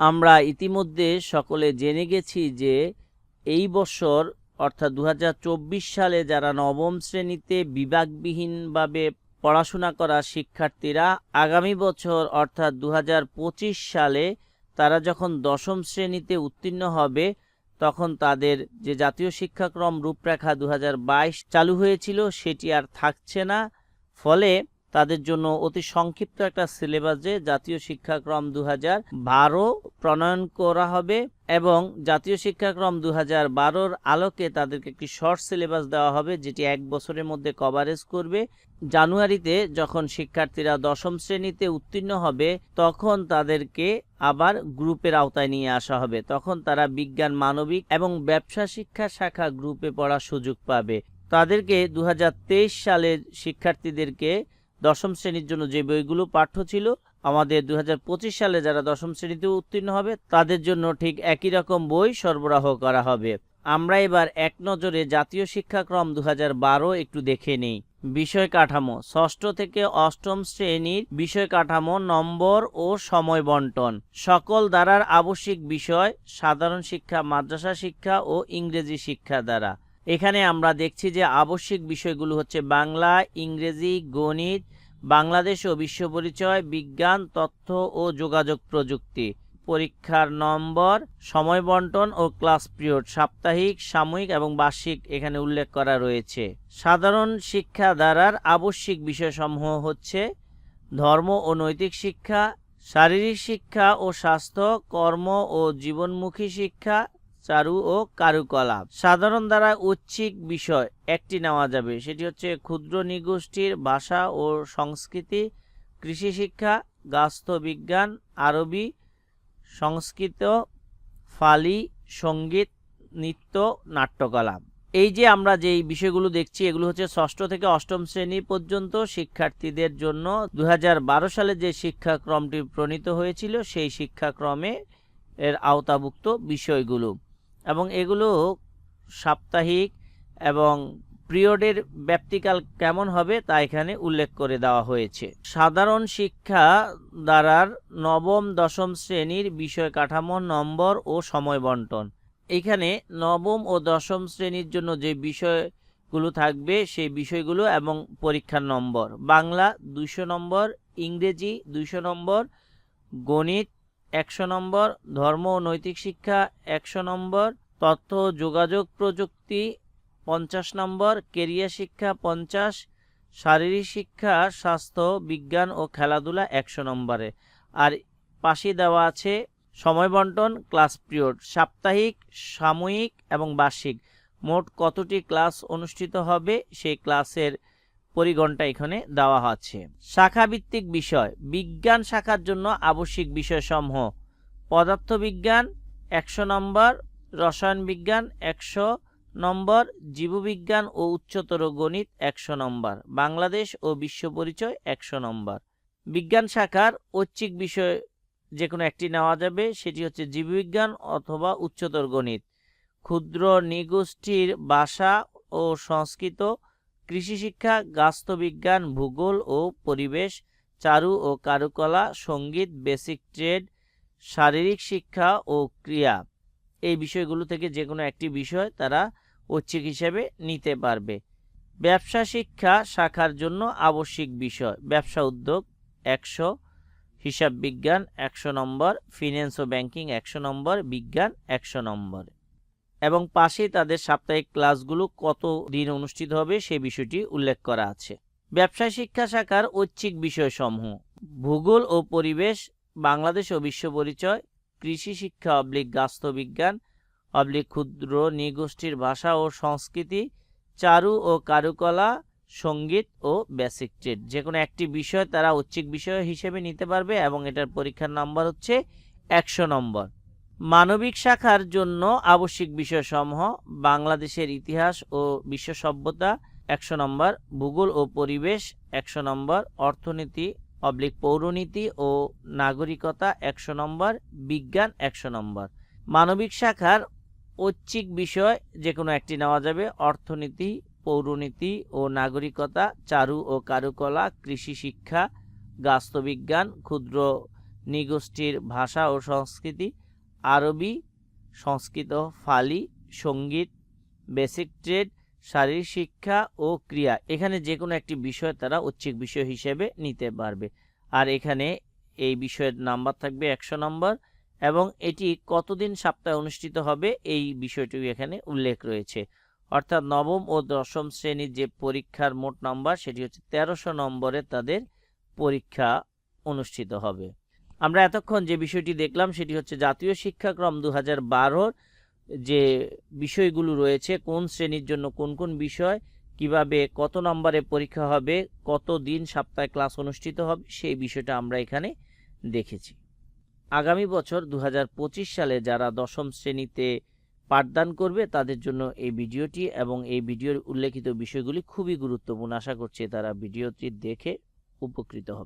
আমরা ইতিমধ্যে সকলে জেনে গেছি যে এই বছর, অর্থাৎ দু হাজার চব্বিশ সালে যারা নবম শ্রেণীতে বিভাগবিহীনভাবে পড়াশোনা করা শিক্ষার্থীরা, আগামী বছর, অর্থাৎ দু হাজার পঁচিশ সালে তারা যখন দশম শ্রেণীতে উত্তীর্ণ হবে, তখন তাদের যে জাতীয় শিক্ষাক্রম রূপরেখা দু হাজার বাইশ চালু হয়েছিল, সেটি আর থাকছে না। ফলে তাদের জন্য অতি সংক্ষিপ্ত একটা সিলেবাসে জাতীয় শিক্ষাক্রম দু বারো প্রণয়ন করা হবে এবং জাতীয় শিক্ষাক্রম দু হাজার বারোর আলোকে তাদেরকে একটি শর্ট সিলেবাস দেওয়া হবে, যেটি এক বছরের মধ্যে কভারেজ করবে। জানুয়ারিতে যখন শিক্ষার্থীরা দশম শ্রেণীতে উত্তীর্ণ হবে, তখন তাদেরকে আবার গ্রুপের আওতায় নিয়ে আসা হবে। তখন তারা বিজ্ঞান, মানবিক এবং ব্যবসা শিক্ষা শাখা গ্রুপে পড়ার সুযোগ পাবে। তাদেরকে দু সালের শিক্ষার্থীদেরকে দশম শ্রেণির জন্য যে বইগুলো পাঠ্য ছিল, আমাদের দু হাজার পঁচিশ সালে যারা দশম শ্রেণীতে উত্তীর্ণ হবে, তাদের জন্য ঠিক একই রকম বই সরবরাহ করা হবে। আমরা এবার এক নজরে জাতীয় শিক্ষাক্রম দু হাজার বারো একটু দেখে নেই। বিষয় কাঠামো, ষষ্ঠ থেকে অষ্টম শ্রেণির বিষয় কাঠামো, নম্বর ও সময় বন্টন। সকল দ্বারার আবশ্যিক বিষয়, সাধারণ শিক্ষা, মাদ্রাসা শিক্ষা ও ইংরেজি শিক্ষা দ্বারা। এখানে আমরা দেখছি যে আবশ্যিক বিষয়গুলো হচ্ছে বাংলা, ইংরেজি, গণিত বাংলাদেশ ও বিশ্ব পরিচয়, বিজ্ঞান, তথ্য ও যোগাযোগ প্রযুক্তি। পরীক্ষার নম্বর, সময় বন্টন ও ক্লাস পিরিয়ড সাপ্তাহিক, সাময়িক এবং বার্ষিক এখানে উল্লেখ করা রয়েছে। সাধারণ শিক্ষা দ্বারার আবশ্যিক বিষয়সমূহ হচ্ছে ধর্ম ও নৈতিক শিক্ষা, শারীরিক শিক্ষা ও স্বাস্থ্য, কর্ম ও জীবনমুখী শিক্ষা চারু ও কারুকলা সাধারণ দ্বারা ঐচ্ছিক বিষয় একটি নেওয়া যাবে। সেটি হচ্ছে ক্ষুদ্র নিগোষ্ঠীর ভাষা ও সংস্কৃতি, কৃষি শিক্ষা গাস্থ বিজ্ঞান আরবি, সংস্কৃত, ফালি, সংগীত, নৃত্য নাট্যকলা এই যে আমরা যে বিষয়গুলো দেখছি, এগুলো হচ্ছে ষষ্ঠ থেকে অষ্টম শ্রেণি পর্যন্ত শিক্ষার্থীদের জন্য দু হাজার বারো সালে যে শিক্ষাক্রমটি প্রণীত হয়েছিল, সেই শিক্ষাক্রমে এর আওতাভুক্ত বিষয়গুলো। এবং এগুলো সাপ্তাহিক এবং পিরিয়ডের ব্যাপ্তিকাল কেমন হবে তা এখানে উল্লেখ করে দেওয়া হয়েছে। সাধারণ শিক্ষা দ্বারার নবম, দশম শ্রেণির বিষয় কাঠামো, নম্বর ও সময় বন্টন। এখানে নবম ও দশম শ্রেণির জন্য যে বিষয়গুলো থাকবে সেই বিষয়গুলো এবং পরীক্ষার নম্বর। বাংলা দুইশো নম্বর, ইংরেজি দুইশো নম্বর, গণিত একশো নম্বর, ধর্ম ও নৈতিক শিক্ষা একশো নম্বর, তথ্য যোগাযোগ প্রযুক্তি পঞ্চাশ নম্বর, কেরিয়ার শিক্ষা পঞ্চাশ, শারীরিক শিক্ষা, স্বাস্থ্য, বিজ্ঞান ও খেলাধুলা একশো নম্বরে। আর পাশে দেওয়া আছে সময় বন্টন, ক্লাস পিরিয়ড, সাপ্তাহিক, সাময়িক এবং বার্ষিক। মোট কতটি ক্লাস অনুষ্ঠিত হবে? সেই ক্লাসের পরিগণটা এখানে দেওয়া আছে। শাখাভিত্তিক বিষয়, বিজ্ঞান শাখার জন্য আবশ্যিক বিষয়সমূহ। পদার্থবিজ্ঞান একশো নম্বর রসায়ন বিজ্ঞান একশো নম্বর, জীববিজ্ঞান ও উচ্চতর গণিত একশো নম্বর, বাংলাদেশ ও বিশ্ব পরিচয় একশো নম্বর। বিজ্ঞান শাখার ঐচ্ছিক বিষয় যে কোনো একটি নেওয়া যাবে, সেটি হচ্ছে জীববিজ্ঞান অথবা উচ্চতর গণিত। ক্ষুদ্র, নিগোষ্ঠীর ভাষা ও সংস্কৃত কৃষি শিক্ষা, গাস্তবিজ্ঞান, ভূগোল ও পরিবেশ, চারু ও কারুকলা, সংগীত, বেসিক ট্রেড, শারীরিক শিক্ষা ও ক্রিয়া। এই বিষয়গুলো থেকে যে কোনো একটি বিষয় তারা ঐচ্ছিক হিসেবে নিতে পারবে। ব্যবসা শিক্ষা শাখার জন্য আবশ্যিক বিষয়। ব্যবসা উদ্যোগ একশো, হিসাব বিজ্ঞান একশো নম্বর, ফিন্যান্স ও ব্যাংকিং একশো নম্বর, বিজ্ঞান একশো নম্বর। এবং পাশেই তাদের সাপ্তাহিক ক্লাসগুলো কত দিন অনুষ্ঠিত হবে সে বিষয়টি উল্লেখ করা আছে। ব্যবসা শিক্ষা শাখার ঐচ্ছিক বিষয়সমূহ। ভূগোল ও পরিবেশ, বাংলাদেশ ও বিশ্ব পরিচয়, কৃষি শিক্ষা অবলিক গাস্তবিজ্ঞান অবলিক ক্ষুদ্র নিগোষ্ঠীর ভাষা ও সংস্কৃতি, চারু ও কারুকলা, সংগীত ও বেসিক ট্রেড। যে কোনো একটি বিষয় তারা ঐচ্ছিক বিষয় হিসেবে নিতে পারবে এবং এটার পরীক্ষার নম্বর হচ্ছে একশো নম্বর। মানবিক শাখার জন্য আবশ্যিক বিষয়সমূহ, বাংলাদেশের ইতিহাস ও বিশ্ব সভ্যতা একশো নম্বর, ভূগোল ও পরিবেশ একশো নম্বর, অর্থনীতি অবলিক পৌরনীতি ও নাগরিকতা একশো নম্বর, বিজ্ঞান একশো নম্বর। মানবিক শাখার ঐচ্ছিক বিষয় যে কোনো একটি নেওয়া যাবে, অর্থনীতি, পৌরনীতি ও নাগরিকতা, চারু ও কারুকলা, কৃষি শিক্ষা গাস্তবিজ্ঞান ক্ষুদ্র নিগোষ্ঠীর ভাষা ও সংস্কৃতি আরবি, সংস্কৃত, ফালি, সংগীত বেসিক ট্রেড শারীরিক শিক্ষা ও ক্রিয়া। এখানে যে কোনো একটি বিষয় তারা ঐচ্ছিক বিষয় হিসেবে নিতে পারবে। আর এখানে এই বিষয়ের নাম্বার থাকবে একশো নম্বর এবং এটি কতদিন সপ্তাহে অনুষ্ঠিত হবে এই বিষয়টিও এখানে উল্লেখ রয়েছে। অর্থাৎ নবম ও দশম শ্রেণির যে পরীক্ষার মোট নাম্বার, সেটি হচ্ছে তেরোশো নম্বরে তাদের পরীক্ষা অনুষ্ঠিত হবে। আমরা এতক্ষণ যে বিষয়টি দেখলাম সেটি হচ্ছে জাতীয় শিক্ষাক্রম দু হাজার যে বিষয়গুলো রয়েছে, কোন শ্রেণির জন্য কোন কোন বিষয়, কীভাবে কত নম্বরে পরীক্ষা হবে কত দিন সপ্তাহে ক্লাস অনুষ্ঠিত হবে, সেই বিষয়টা আমরা এখানে দেখেছি। আগামী বছর দু হাজার পঁচিশ সালে যারা দশম শ্রেণীতে পাঠদান করবে, তাদের জন্য এই ভিডিওটি এবং এই ভিডিওর উল্লেখিত বিষয়গুলি খুবই গুরুত্বপূর্ণ। আশা করছি তারা ভিডিওটি দেখে উপকৃত হবে।